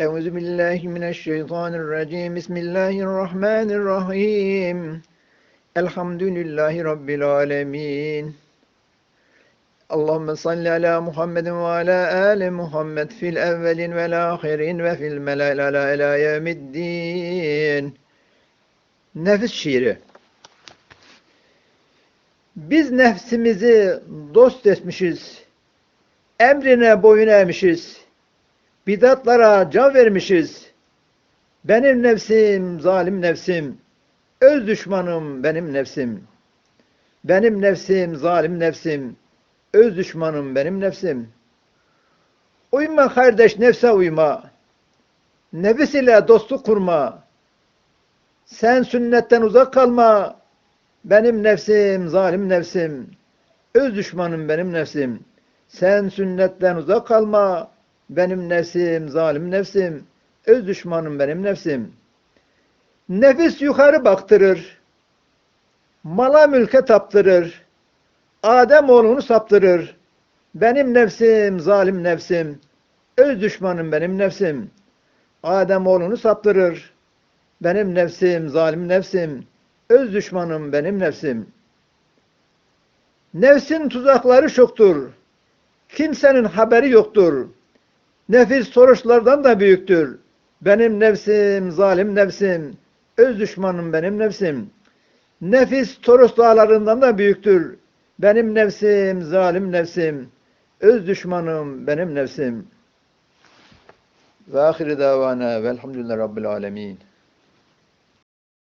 Euzu billahi mineşşeytanirracim. Bismillahirrahmanirrahim. Elhamdülillahi rabbil alamin. Allahumme salli ala Muhammedin ve ala ali Muhammed fil evvelin vel ahirin ve fil mela'il ala ila yevmiddin. Nefis şiiri. Biz nefsimizi dost etmişiz. Emrine boyun eğmişiz. Bidatlara can vermişiz. Benim nefsim, zalim nefsim. Öz düşmanım benim nefsim. Benim nefsim, zalim nefsim. Öz düşmanım benim nefsim. Uyma kardeş nefse uyma. Nefis ile dostluk kurma. Sen sünnetten uzak kalma. Benim nefsim, zalim nefsim. Öz düşmanım benim nefsim. Sen sünnetten uzak kalma. Benim nefsim, zalim nefsim. Öz düşmanım benim nefsim. Nefis yukarı baktırır. Mala mülke taptırır. Adem oğlunu saptırır. Benim nefsim, zalim nefsim. Öz düşmanım benim nefsim. Adem oğlunu saptırır. Benim nefsim, zalim nefsim. Öz düşmanım benim nefsim. Nefsin tuzakları çoktur. Kimsenin haberi yoktur. Nefis soruşlardan da büyüktür. Benim nefsim, zalim nefsim. Öz düşmanım benim nefsim. Nefis Toros dağlarından da büyüktür. Benim nefsim, zalim nefsim. Öz düşmanım benim nefsim. Ve ahire davana velhamdülillahi rabbil alemin.